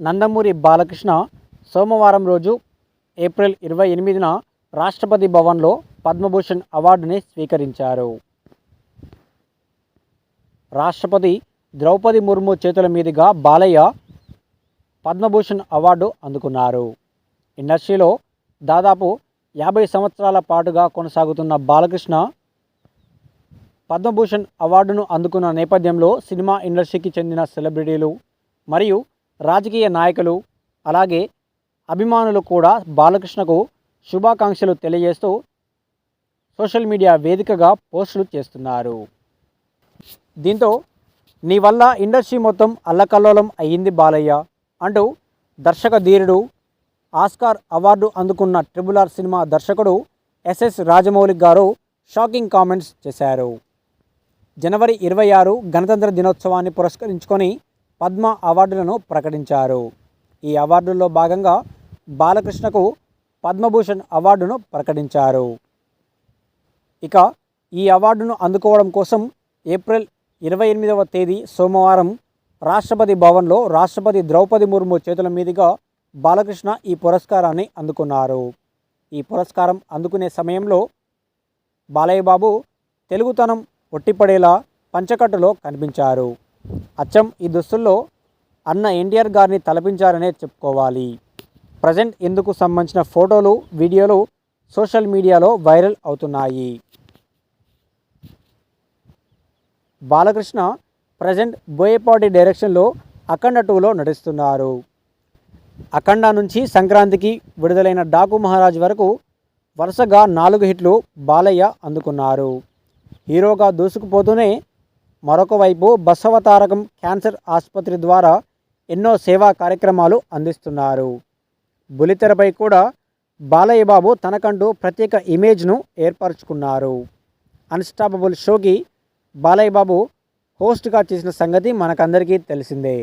నందమూరి బాలకృష్ణ సోమవారం రోజు ఏప్రిల్ ఇరవై ఎనిమిదిన రాష్ట్రపతి భవన్లో పద్మభూషణ్ అవార్డుని స్వీకరించారు. రాష్ట్రపతి ద్రౌపది ముర్ము చేతుల మీదుగా బాలయ్య పద్మభూషణ్ అవార్డు అందుకున్నారు. ఇండస్ట్రీలో దాదాపు యాభై సంవత్సరాల పాటుగా కొనసాగుతున్న బాలకృష్ణ పద్మభూషణ్ అవార్డును అందుకున్న నేపథ్యంలో సినిమా ఇండస్ట్రీకి చెందిన సెలబ్రిటీలు మరియు రాజకీయ నాయకులు అలాగే అభిమానులు కూడా బాలకృష్ణకు శుభాకాంక్షలు తెలియజేస్తూ సోషల్ మీడియా వేదికగా పోస్టులు చేస్తున్నారు. దీంతో నీ వల్ల ఇండస్ట్రీ మొత్తం అల్లకల్లోలం అయ్యింది బాలయ్య అంటూ దర్శక ధీరుడు ఆస్కార్ అవార్డు అందుకున్న ట్రిబుల్ ఆర్ సినిమా దర్శకుడు SS Rajamouli garu shocking comments చేశారు. జనవరి ఇరవై ఆరు గణతంత్ర దినోత్సవాన్ని పురస్కరించుకొని పద్మ అవార్డులను ప్రకటించారు. ఈ అవార్డుల్లో భాగంగా బాలకృష్ణకు పద్మభూషణ్ అవార్డును ప్రకటించారు. ఇక ఈ అవార్డును అందుకోవడం కోసం ఏప్రిల్ ఇరవై ఎనిమిదవ తేదీ సోమవారం రాష్ట్రపతి భవన్లో రాష్ట్రపతి ద్రౌపది ముర్ము చేతుల మీదుగా బాలకృష్ణ ఈ పురస్కారాన్ని అందుకున్నారు. ఈ పురస్కారం అందుకునే సమయంలో బాలయ్య బాబు తెలుగుతనం ఒట్టిపడేలా పంచకట్టులో కనిపించారు. అచ్చం ఈ దుస్తుల్లో అన్న ఎన్టీఆర్ గారిని తలపించారనే చెప్పుకోవాలి. ప్రజెంట్ ఇందుకు సంబంధించిన ఫోటోలు వీడియోలు సోషల్ మీడియాలో వైరల్ అవుతున్నాయి. బాలకృష్ణ ప్రజెంట్ బోయపాటి డైరెక్షన్లో అఖండ టూలో నటిస్తున్నారు. అఖండ నుంచి సంక్రాంతికి విడుదలైన డాకు మహారాజ్ వరకు వరుసగా నాలుగు హిట్లు బాలయ్య అందుకున్నారు. హీరోగా దూసుకుపోతూనే మరొక వైపు బసవతారకం క్యాన్సర్ ఆసుపత్రి ద్వారా ఎన్నో సేవా కార్యక్రమాలు అందిస్తున్నారు. బులితెరపై కూడా బాలయ్య బాబు తనకంటూ ప్రత్యేక ఇమేజ్ను ఏర్పరచుకున్నారు. అన్స్టాపబుల్ షోకి బాలయ్య బాబు హోస్ట్గా చేసిన సంగతి మనకందరికీ తెలిసిందే.